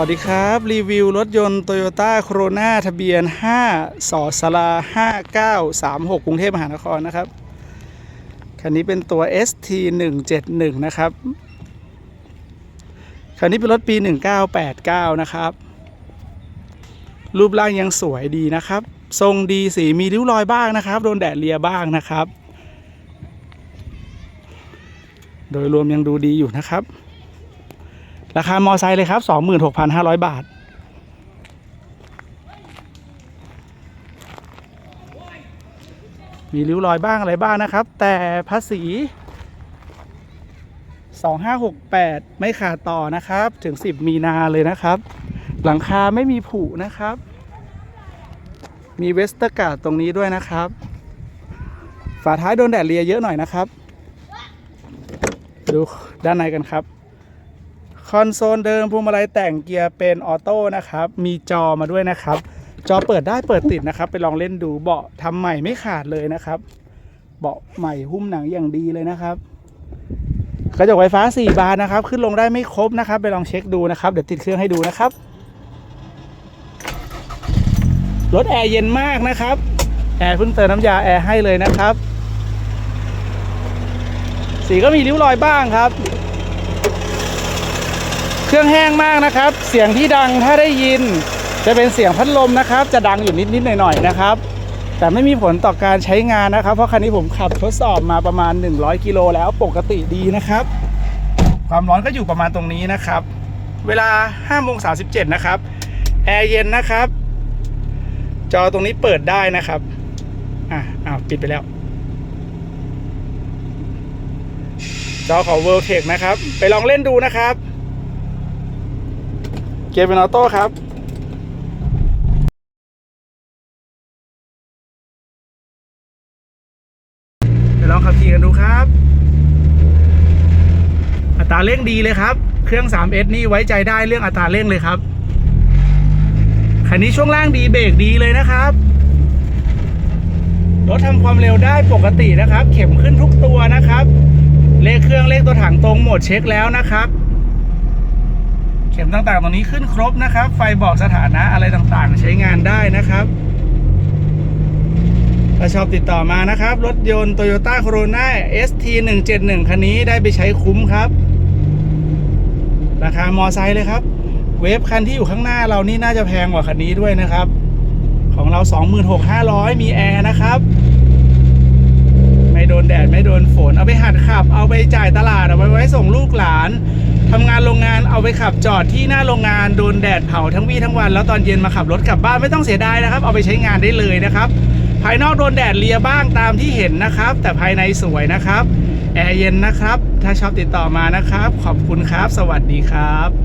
วัสดีครับ รีวิวรถยนต์ Toyota Corona ทะเบียน 5 สอสลา 5936 กรุงเทพมหานครนะครับ คันนี้เป็นตัว ST 171นะครับ คันนี้เป็นรถปี 1989 นะครับ รูปร่างยังสวยดีนะครับ ทรงดีสีมีริ้วรอยบ้างนะครับ โดนแดดเลียบ้างนะครับ โดยรวมยังดูดีอยู่นะครับ ราคามอไซค์เลยครับ 26,500 บาท มีริ้วรอยบ้างอะไรบ้างนะครับ แต่ภาษี 2568 ไม่ขาดต่อนะครับ ถึง 10 มีนาเลยนะครับ หลังคาไม่มีผุนะครับ มีเวสเตอร์การ์ดตรงนี้ด้วยนะครับ ฝาท้ายโดนแดดเลียเยอะหน่อยนะครับ ดูด้านในกันครับ อนโซลเดิมพวงมาลัยแต่งเกียร์เป็นออโต้นะครับ มีจอมาด้วยนะครับ จอเปิดได้เปิดติดนะครับ ไปลองเล่นดูเบาะทำใหม่ไม่ขาดเลยนะครับ เบาะใหม่หุ้มหนังอย่างดีเลยนะครับกระจกไฟฟ้า 4 บานนะครับ ขึ้นลงได้ไม่ครบนะครับ ไปลองเช็คดูนะครับ เดี๋ยวติดเครื่องให้ดูนะครับ รถแอร์เย็นมากนะครับ แอร์เพิ่งเติมน้ำยาแอร์ให้เลยนะครับ สีก็มีริ้วรอยบ้างครับ เครื่องแห้งมากนะครับ เสียงที่ดังถ้าได้ยิน จะเป็นเสียงพัดลมนะครับ จะดังอยู่นิดๆหน่อยๆนะครับ แต่ไม่มีผลต่อการใช้งานนะครับ เพราะคันนี้ผมขับทดสอบมาประมาณ 100 กิโลแล้วปกติดีนะครับ ความร้อนก็อยู่ประมาณตรงนี้นะครับ เวลา5โมง37นะครับแอร์เย็นนะครับ จอตรงนี้เปิดได้นะครับอะอ้าวปิดไปแล้วจอของ v o l t e c นะครับ ไปลองเล่นดูนะครับ เกียร์เป็นออโต้ครับไปลองขับขี่กันดูครับ อัตราเร่งดีเลยครับ เครื่อง 3S นี่ไว้ใจได้เรื่องอัตราเร่งเลยครับคันนี้ช่วงล่างดีเบรกดีเลยนะครับรถทำความเร็วได้ปกตินะครับ เข็มขึ้นทุกตัวนะครับ เลขเครื่องเลขตัวถังตรงหมดเช็คแล้วนะครับ เข็มต่างๆตรงนี้ขึ้นครบนะครับ ไฟบอกสถานะอะไรต่างๆ ใช้งานได้นะครับถ้าชอบติดต่อมานะครับ รถยนต์ Toyota Corona ST 171คันนี้ได้ไปใช้คุ้มครับ ราคามอไซค์เลยครับ เวฟคันที่อยู่ข้างหน้าเรานี่น่าจะแพงกว่าคันนี้ด้วยนะครับ ของเรา 26,500 มีแอร์นะครับ ไม่โดนแดดไม่โดนฝน เอาไปหัดขับ เอาไปจ่ายตลาดเอาไปไว้ส่งลูกหลานทำงานโรงงานเอาไปขับจอดที่หน้าโรงงานโดนแดดเผาทั้งวี่ทั้งวัน แล้วตอนเย็นมาขับรถกลับบ้านไม่ต้องเสียดายนะครับ เอาไปใช้งานได้เลยนะครับ ภายนอกโดนแดดเลียบ้างตามที่เห็นนะครับ แต่ภายในสวยนะครับแอร์เย็นนะครับ ถ้าชอบติดต่อมานะครับ ขอบคุณครับ สวัสดีครับ